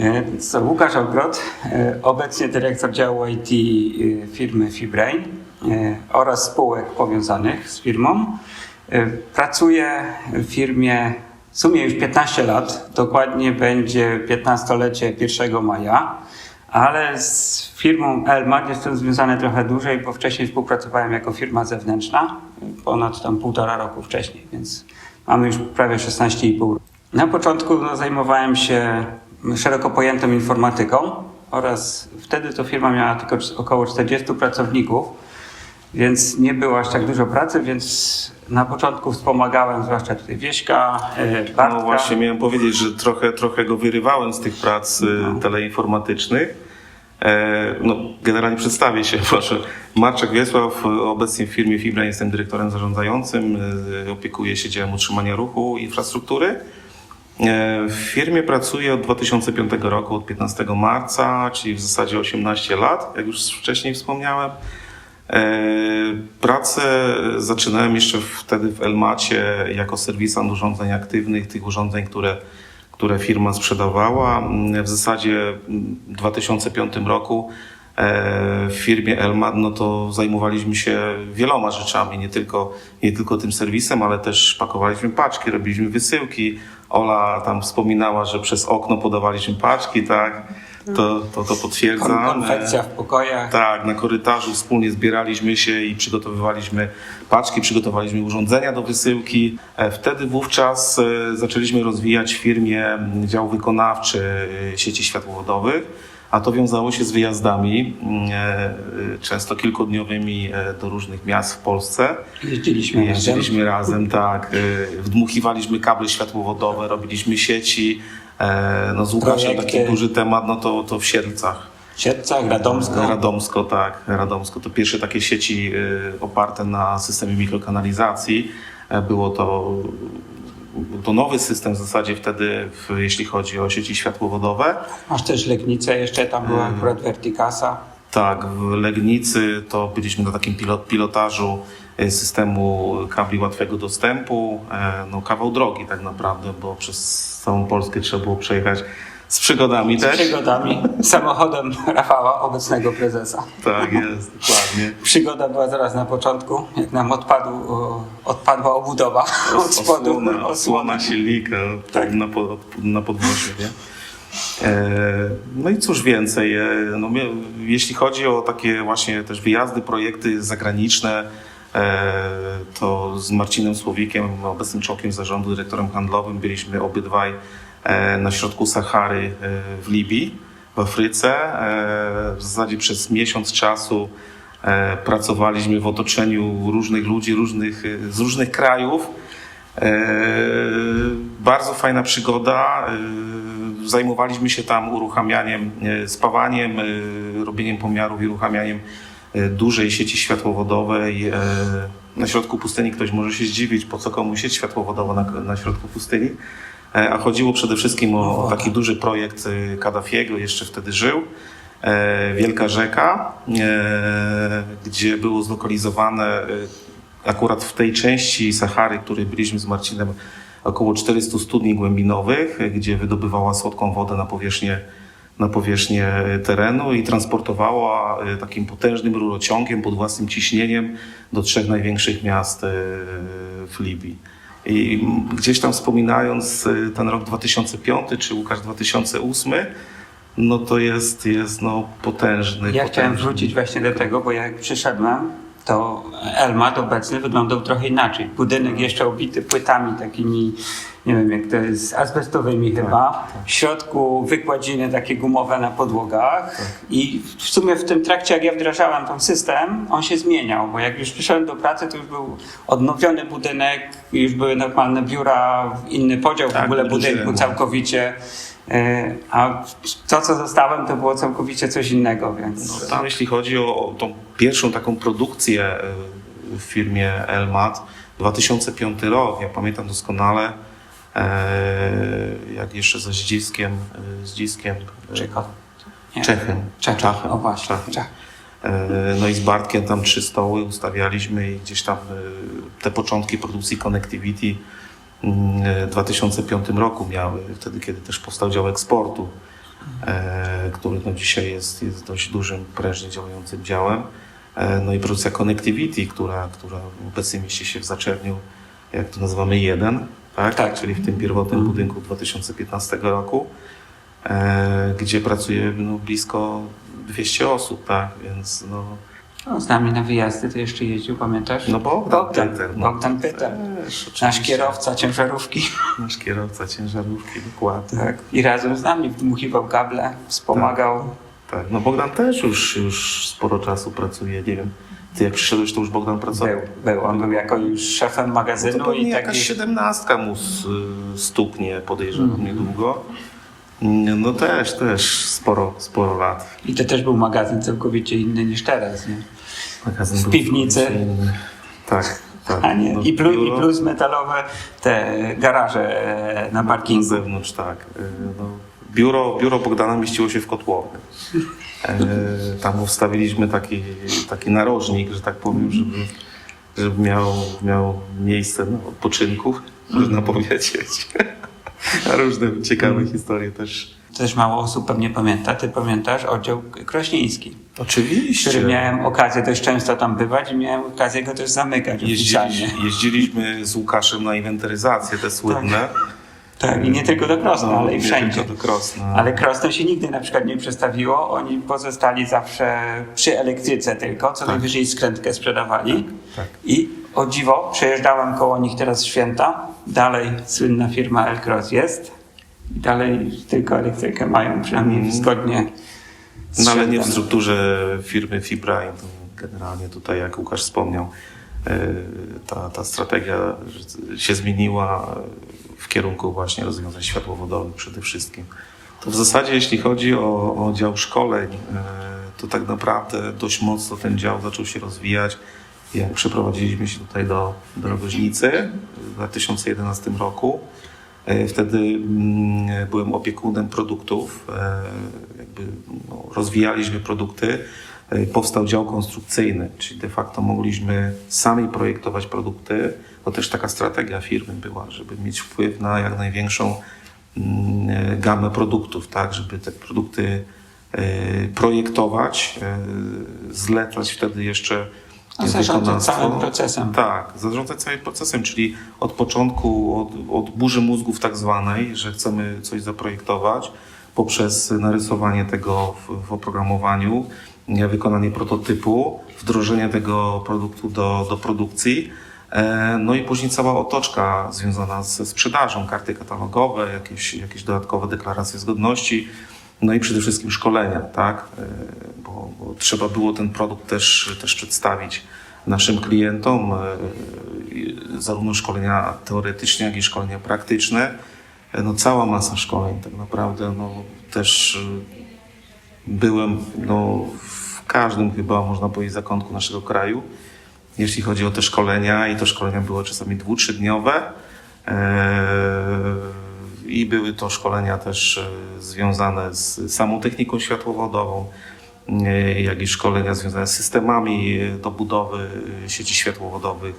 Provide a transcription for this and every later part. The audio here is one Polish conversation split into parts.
E, Co, Łukasz Ogrot, e, obecnie dyrektor działu IT e, firmy Fibrain e, oraz spółek powiązanych z firmą. E, Pracuję w firmie w sumie już 15 lat, dokładnie będzie 15-lecie 1 maja, ale z firmą Elmag jestem związany trochę dłużej, bo wcześniej współpracowałem jako firma zewnętrzna, ponad tam półtora roku wcześniej, więc mamy już prawie 16,5 roku. Na początku no, zajmowałem się szeroko pojętą informatyką oraz wtedy to firma miała tylko około 40 pracowników, więc nie było aż tak dużo pracy, więc na początku wspomagałem zwłaszcza tutaj Wieśka, e, Bartka. No właśnie, miałem powiedzieć, że trochę, trochę go wyrywałem z tych prac y, No. teleinformatycznych. E, no, generalnie przedstawię się, proszę. Marczek Wiesław, obecnie w firmie Fibra jestem dyrektorem zarządzającym, opiekuję się działem utrzymania ruchu i infrastruktury. E, W firmie pracuję od 2005 roku, od 15 marca, czyli w zasadzie 18 lat, jak już wcześniej wspomniałem. E, Pracę zaczynałem jeszcze wtedy w Elmacie jako serwisant urządzeń aktywnych, tych urządzeń, które, które firma sprzedawała. W zasadzie w 2005 roku w firmie Elmat no to zajmowaliśmy się wieloma rzeczami, nie tylko, nie tylko tym serwisem, ale też pakowaliśmy paczki, robiliśmy wysyłki. Ola tam wspominała, że przez okno podawaliśmy paczki, tak? To, to, to potwierdzam. Kon- konfekcja w pokojach. Tak, na korytarzu wspólnie zbieraliśmy się i przygotowywaliśmy paczki, przygotowaliśmy urządzenia do wysyłki. E, Wtedy wówczas e, zaczęliśmy rozwijać w firmie dział wykonawczy e, sieci światłowodowych, a to wiązało się z wyjazdami, m, e, często kilkudniowymi e, do różnych miast w Polsce. Jeździliśmy, razem. Jeździliśmy razem, tak. e, Wdmuchiwaliśmy kable światłowodowe, robiliśmy sieci. No z Łukaszem taki duży temat, no to, to w Sierpcach. W Siedlcach, Radomsko. Radomsko, tak. Radomsko to pierwsze takie sieci oparte na systemie mikrokanalizacji. Było to, to nowy system w zasadzie wtedy, w, jeśli chodzi o sieci światłowodowe. Masz też Legnicę jeszcze, tam była Mm. akurat Verticasa. Tak, w Legnicy to byliśmy na takim pilot, pilotażu y, systemu kabli łatwego dostępu. E, No kawał drogi tak naprawdę, bo przez całą Polskę trzeba było przejechać z przygodami Z też. przygodami, samochodem Rafała, obecnego prezesa. Tak jest, dokładnie. Przygoda była zaraz na początku, jak nam odpadł, odpadła obudowa od spodu. Osłona, osłona silnika tak. na, pod, na podwozie. Nie? E, no i cóż więcej, e, no, jeśli chodzi o takie właśnie też wyjazdy, projekty zagraniczne, e, to z Marcinem Słowikiem, obecnym członkiem zarządu, dyrektorem handlowym, byliśmy obydwaj na środku Sahary e, w Libii, w Afryce. E, w zasadzie przez miesiąc czasu e, pracowaliśmy w otoczeniu różnych ludzi, różnych, e, z różnych krajów. E, Bardzo fajna przygoda. E, Zajmowaliśmy się tam uruchamianiem, e, spawaniem, e, robieniem pomiarów i uruchamianiem e, dużej sieci światłowodowej. E, Na środku pustyni ktoś może się zdziwić, po co komu sieć światłowodowa na, na środku pustyni. E, A chodziło przede wszystkim o, taki duży projekt e, Kaddafiego, jeszcze wtedy żył. E, Wielka Rzeka, e, gdzie było zlokalizowane akurat w tej części Sahary, w której byliśmy z Marcinem, około 400 studni głębinowych, gdzie wydobywała słodką wodę na powierzchnię, na powierzchnię terenu i transportowała takim potężnym rurociągiem pod własnym ciśnieniem do trzech największych miast w Libii. I gdzieś tam wspominając e, ten rok 2005 czy Łukasz 2008, no to jest, jest no, potężny. Ja chciałem potężny. wrócić właśnie do tego, bo jak przyszedłem, to Elmat obecny wyglądał trochę inaczej. Budynek jeszcze obity płytami takimi, nie wiem jak to jest, azbestowymi chyba. W środku wykładziny takie gumowe na podłogach. I w sumie w tym trakcie, jak ja wdrażałem ten system, on się zmieniał, bo jak już przyszedłem do pracy, to już był odnowiony budynek, już były normalne biura, inny podział w Tak, ogóle duży budynku remont. całkowicie. E, A to, co zostałem, to było całkowicie coś innego, więc... No, tam jeśli chodzi o, tą pierwszą taką produkcję e, w firmie Elmat, 2005 rok, ja pamiętam doskonale, jak jeszcze ze Zdziskiem, e, Zdziskiem e, Czeko. Nie. Czechem. Czech. Czachem. O właśnie. Czachem. Czech. E, No i z Bartkiem tam trzy stoły ustawialiśmy i gdzieś tam e, te początki produkcji Connectivity mm, e, w 2005 roku miały, wtedy kiedy też powstał dział eksportu. e, który no dzisiaj jest, jest dość dużym, prężnie działającym działem. E, no i produkcja Connectivity, która, która obecnie mieści się w Zaczerniu, jak to nazywamy, jeden, tak? Tak. czyli w tym pierwotnym budynku 2015 roku, e, gdzie pracuje no, blisko 200 osób, tak? więc no, No, z nami na wyjazdy to jeszcze jeździł, pamiętasz? no Bogdan, Bogdan, Pyter, no. Bogdan Pyter. Też, Nasz kierowca ciężarówki. Nasz kierowca ciężarówki, dokładnie. Tak. I razem z nami wdmuchiwał kable, wspomagał. Tak, no Bogdan też już, już sporo czasu pracuje, nie wiem. Ty jak przyszedłeś, to już Bogdan pracował? Był, był. On był jako już szefem No magazynu to pewnie i tak jakaś siedemnastka mu s- stuknie, podejrzewam, Mhm. niedługo. No też, też sporo, sporo lat. I to też był magazyn całkowiecie inny niż teraz, nie? Magazyn W był piwnicy. Tak, tak. A nie. No, I, plus, I plus metalowe te garaże e, na Na parkingu. zewnątrz, tak. Y, No, biuro, biuro Bogdana mieściło się w Kotłowie. E, Tam ustawiliśmy taki, taki narożnik, że tak powiem, żeby, żeby miał, miał miejsce na odpoczynku, można powiedzieć. A różne ciekawe historie też. Też mało osób pewnie pamięta. Ty pamiętasz oddział krośnieński, Oczywiście. który miałem okazję dość często tam bywać i miałem okazję go też zamykać. Jeździliśmy, jeździliśmy z Łukaszem na inwentaryzację te słynne. Tak, i nie tylko do Krosna, ale i wszędzie. tylko do Krosna. Ale Krosno się nigdy na przykład nie przestawiło. Oni pozostali zawsze przy elektryce tylko, co najwyżej skrętkę sprzedawali. tak. I o dziwo, przejeżdżałem koło nich teraz w święta. Dalej słynna firma Elcross jest. I dalej tylko elektrykę mają, przynajmniej zgodnie z No ale nie w strukturze firmy Fibrain. To generalnie tutaj, jak Łukasz wspomniał, e, ta, ta strategia się zmieniła w kierunku właśnie rozwiązań światłowodowych przede wszystkim. To w zasadzie, jeśli chodzi o, o dział szkoleń, e, to tak naprawdę dość mocno ten dział zaczął się rozwijać, jak przeprowadziliśmy się tutaj do, do Rogoźnicy w 2011 roku. E, Wtedy mm, byłem opiekunem produktów, e, jakby no, rozwijaliśmy produkty. E, Powstał dział konstrukcyjny, czyli de facto mogliśmy sami projektować produkty. To też taka strategia firmy była, żeby mieć wpływ na jak największą mm, e, gamę produktów, tak, żeby te produkty e, projektować, zlecać wtedy jeszcze zarządzać całym procesem. Tak, zarządzać całym procesem, czyli od początku, od, od burzy mózgów tak zwanej, że chcemy coś zaprojektować, poprzez narysowanie tego w, w oprogramowaniu, wykonanie prototypu, wdrożenie tego produktu do, do produkcji, e, no i później cała otoczka związana ze sprzedażą, karty katalogowe, jakieś, jakieś dodatkowe deklaracje zgodności, no i przede wszystkim szkolenia, tak? E, Bo, bo trzeba było ten produkt też, też przedstawić naszym klientom, e, zarówno szkolenia teoretyczne, jak i szkolenia praktyczne. E, No cała masa szkoleń tak naprawdę, no też e, byłem no, w każdym chyba, można powiedzieć, zakątku naszego kraju, jeśli chodzi o te szkolenia i to szkolenia były czasami dwu, trzydniowe. E, I były to szkolenia też e, związane z samą techniką światłowodową, e, jak i szkolenia związane z systemami do budowy sieci światłowodowych.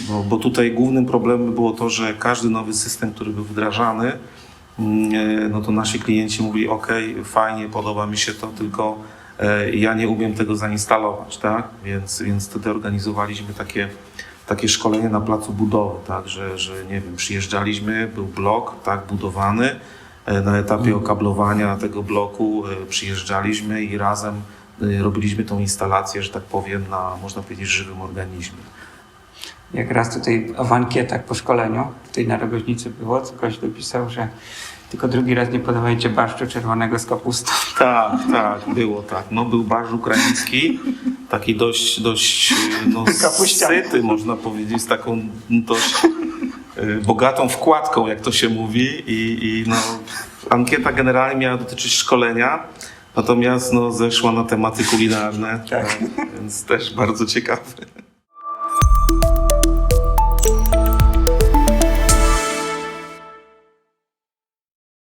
Bo, bo tutaj głównym problemem było to, że każdy nowy system, który był wdrażany, no to nasi klienci mówili, ok, fajnie, podoba mi się to, tylko e, ja nie umiem tego zainstalować, tak? Więc, więc wtedy organizowaliśmy takie, takie szkolenie na placu budowy, tak? Że, że nie wiem, przyjeżdżaliśmy, był blok, tak, budowany, e, na etapie okablowania tego bloku e, przyjeżdżaliśmy i razem e, robiliśmy tą instalację, że tak powiem, na, można powiedzieć, żywym organizmie. Jak raz tutaj w ankietach po szkoleniu, tutaj na Rogoźnicy było, co ktoś dopisał, że tylko drugi raz nie podawajcie barszczu czerwonego z kapustą. Tak, tak, było tak. No był barż ukraiński, taki dość, dość no, syty, można powiedzieć, z taką dość y, bogatą wkładką, jak to się mówi i, i no, ankieta generalnie miała dotyczyć szkolenia, natomiast no, zeszła na tematy kulinarne, Tak. więc też bardzo ciekawe.